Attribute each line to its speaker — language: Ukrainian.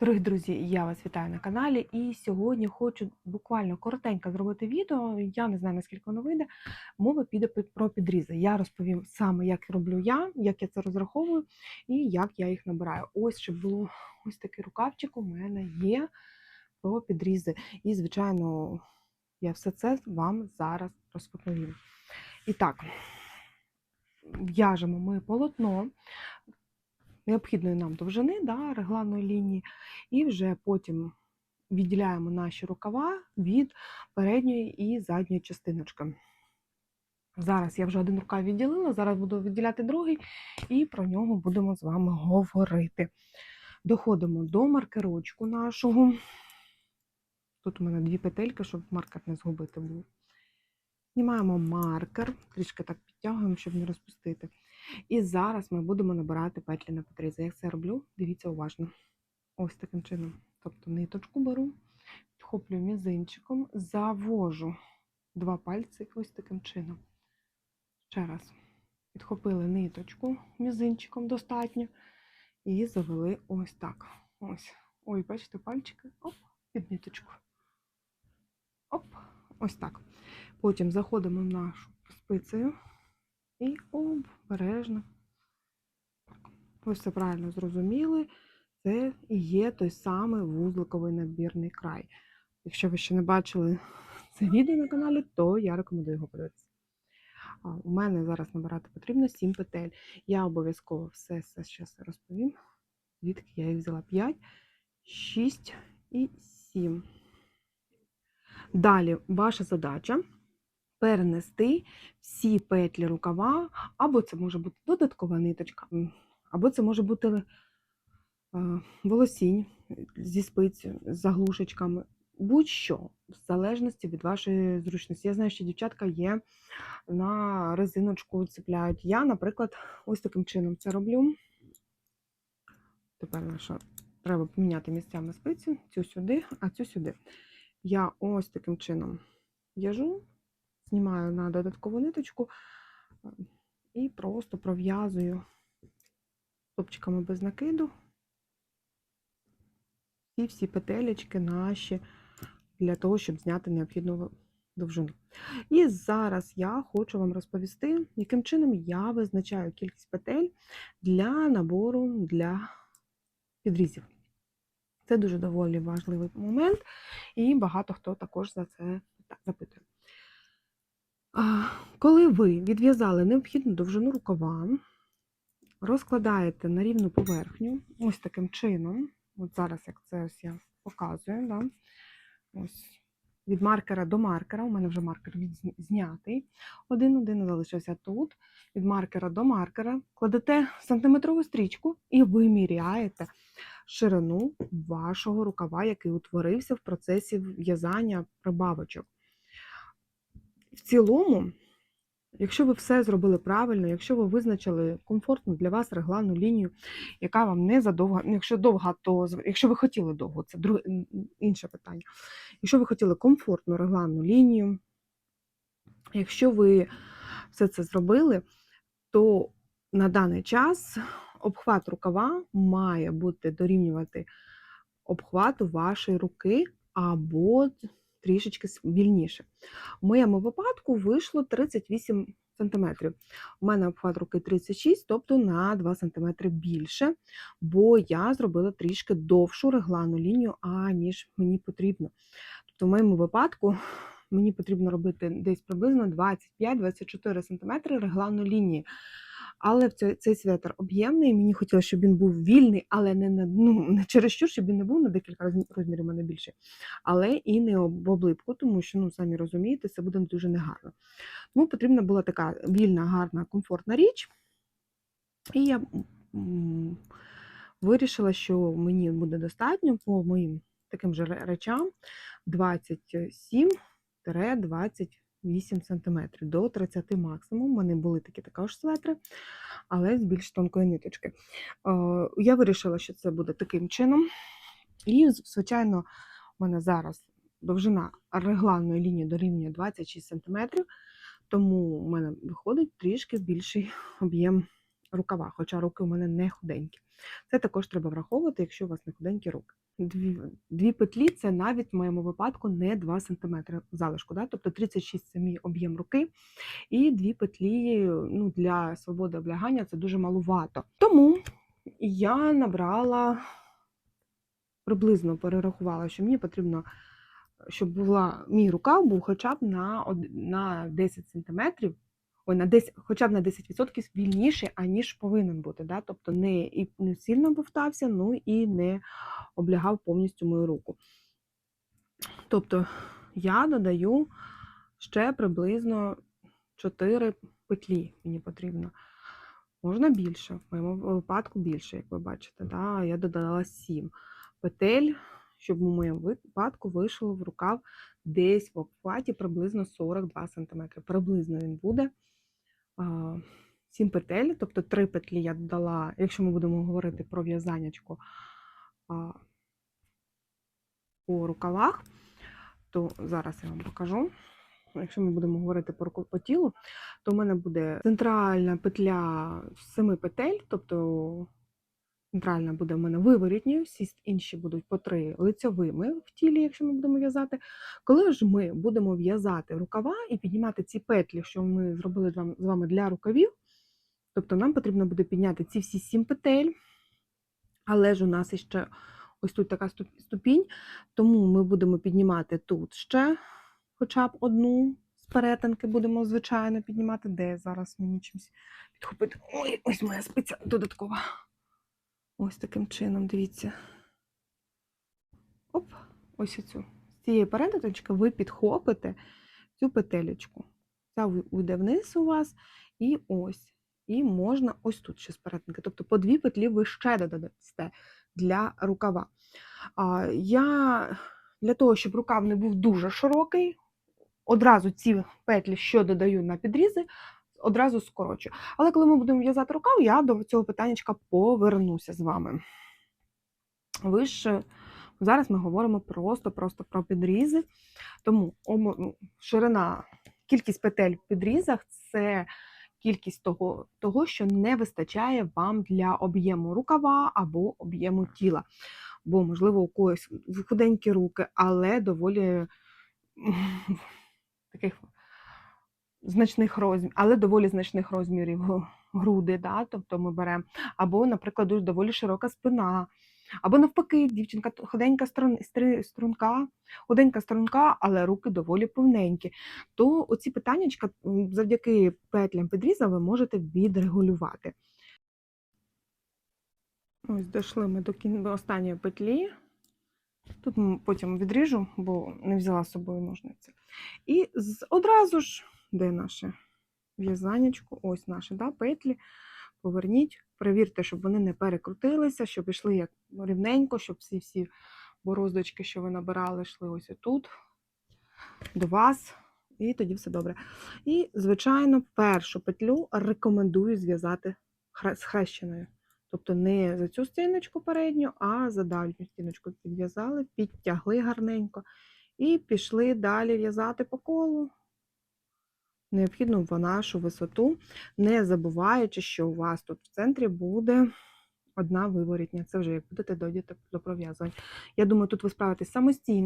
Speaker 1: Дорогі друзі, я вас вітаю на каналі. І сьогодні хочу буквально коротенько зробити відео. Я не знаю, наскільки воно вийде. Мова піде про підрізи. Я розповім саме, як роблю я, як я це розраховую і як я їх набираю. Ось щоб було ось такий рукавчик у мене є про підрізи. І, звичайно, я все це вам зараз розповім. І так, в'яжемо ми полотно необхідної нам довжини, да, регланної лінії, і вже потім відділяємо наші рукава від передньої і задньої частиночки. Зараз я вже один рукав відділила, зараз буду відділяти другий, і про нього будемо з вами говорити. Доходимо до маркерочку нашого. Тут у мене дві петельки, щоб маркер не згубити був. Знімаємо маркер, трішки так підтягуємо, щоб не розпустити. І зараз ми будемо набирати петлі на потрізі. Як це роблю, дивіться уважно. Ось таким чином. Тобто ниточку беру, підхоплюю мізинчиком, завожу два пальці ось таким чином. Ще раз. Підхопили ниточку мізинчиком достатньо. І завели ось так. Ось. Ой, бачите, пальчики. Оп, під ниточку. Оп, ось так. Потім заходимо в нашу спицею і обережно. Ви все правильно зрозуміли. Це і є той самий вузликовий набірний край. Якщо ви ще не бачили це відео на каналі, то я рекомендую його подивитися. У мене зараз набирати потрібно 7 петель. Я обов'язково все це зараз розповім. Звідки я їх взяла 5, 6 і 7. Далі ваша задача перенести всі петлі рукава, або це може бути додаткова ниточка, або це може бути е, волосінь зі спиць з заглушечками, будь-що, в залежності від вашої зручності. Я знаю, що дівчатка є на резиночку цепляють. Я, наприклад, ось таким чином це роблю. Тепер наша треба поміняти місцями спиці, цю сюди, а цю сюди. Я ось таким чином в'яжу, знімаю на додаткову ниточку і просто пров'язую топчиками без накиду і всі петелечки наші для того, щоб зняти необхідну довжину. І зараз я хочу вам розповісти, яким чином я визначаю кількість петель для набору для підрізів. Це дуже доволі важливий момент, і багато хто також за це запитує. Коли ви відв'язали необхідну довжину рукава, розкладаєте на рівну поверхню, ось таким чином, от зараз, як це ось я показую, да? ось від маркера до маркера, у мене вже маркер знятий, один-один залишився тут, від маркера до маркера, кладете сантиметрову стрічку і виміряєте ширину вашого рукава, який утворився в процесі в'язання прибавочок. В цілому, якщо ви все зробили правильно, якщо ви визначили комфортну для вас регланну лінію, яка вам не задовга, ну, якщо довга, то якщо ви хотіли довго, це друге інше питання. Якщо ви хотіли комфортну регланну лінію, якщо ви все це зробили, то на даний час обхват рукава має бути дорівнювати обхвату вашої руки або трішечки вільніше. В моєму випадку вийшло 38 см. У мене обхват руки 36, тобто на 2 см більше, бо я зробила трішки довшу реглану лінію, аніж мені потрібно. Тобто, в моєму випадку мені потрібно робити десь приблизно 25-24 см реглану лінії. Але цей, цей светр об'ємний, мені хотілося, щоб він був вільний, але не, на, ну, не через що, щоб він не був на декілька розмірів мене більше, але і не об облипку, тому що, ну, самі розумієте, це буде дуже негарно. Тому потрібна була така вільна, гарна, комфортна річ. І я вирішила, що мені буде достатньо по моїм таким же речам 27-28 см до 30 максимум. У мене були такі також светри, але з більш тонкої ниточки. Я вирішила, що це буде таким чином. І, звичайно, у мене зараз довжина регланної лінії дорівнює 26 см, тому у мене виходить трішки більший об'єм рукава, хоча руки у мене не худенькі. Це також треба враховувати, якщо у вас не худенькі руки. Дві, дві петлі це навіть в моєму випадку не 2 см залишку, да? тобто 36 це мій об'єм руки, і дві петлі ну, для свободи облягання це дуже малувато. Тому я набрала приблизно перерахувала, що мені потрібно, щоб була мій рукав був хоча б на, на 10 см, ой, на 10, хоча б на 10% вільніший, аніж повинен бути. Да? Тобто не, і не сильно бовтався, ну і не облягав повністю мою руку. Тобто я додаю ще приблизно 4 петлі мені потрібно. Можна більше, в моєму випадку більше, як ви бачите. Да? Я додала 7 петель, щоб у моєму випадку вийшло в рукав десь в обхваті приблизно 42 см. Приблизно він буде. 7 петель, тобто 3 петлі я додала, якщо ми будемо говорити про в'язанячку по рукавах, то зараз я вам покажу. Якщо ми будемо говорити про по тілу, то в мене буде центральна петля 7 петель, тобто центральна буде в мене виворітньою, всі інші будуть по три лицьовими в тілі, якщо ми будемо в'язати. Коли ж ми будемо в'язати рукава і піднімати ці петлі, що ми зробили з вами- для рукавів, тобто нам потрібно буде підняти ці всі сім петель, але ж у нас іще ось тут така ступінь, тому ми будемо піднімати тут ще хоча б одну з перетинки будемо, звичайно, піднімати. Де зараз мені чимось підхопити? Ой, ось моя спиця додаткова. Ось таким чином, дивіться. Оп, ось оцю. З цієї перетиночки ви підхопите цю петелечку. Ця уйде вниз у вас, і ось. І можна ось тут ще з перетинки. Тобто по дві петлі ви ще додасте для рукава. А, я для того, щоб рукав не був дуже широкий, одразу ці петлі, що додаю на підрізи, одразу скорочу. Але коли ми будемо в'язати рукав, я до цього питаннячка повернуся з вами. Ви ж зараз ми говоримо просто-просто про підрізи. Тому ну, ширина, кількість петель в підрізах це кількість того, того, що не вистачає вам для об'єму рукава або об'єму тіла. Бо, можливо, у когось худенькі руки, але доволі таких значних розмірів, але доволі значних розмірів груди, да? тобто ми беремо, або, наприклад, дуже доволі широка спина, або навпаки, дівчинка худенька струнка, худенька струнка, але руки доволі повненькі. То оці питаннячка завдяки петлям підріза ви можете відрегулювати. Ось дійшли ми до, кін... останньої петлі. Тут потім відріжу, бо не взяла з собою ножниці. І одразу ж, де наше в'язанечко, ось наші да, петлі. Поверніть, перевірте, щоб вони не перекрутилися, щоб йшли як рівненько, щоб всі всі бороздочки, що ви набирали, йшли ось отут, до вас, і тоді все добре. І, звичайно, першу петлю рекомендую зв'язати хре- схрещеною. Тобто не за цю стіночку передню, а за дальню стіночку підв'язали, підтягли гарненько і пішли далі в'язати по колу. Необхідно в нашу висоту, не забуваючи, що у вас тут в центрі буде одна виворітня. Це вже як будете до пров'язування. Я думаю, тут ви справитесь самостійно.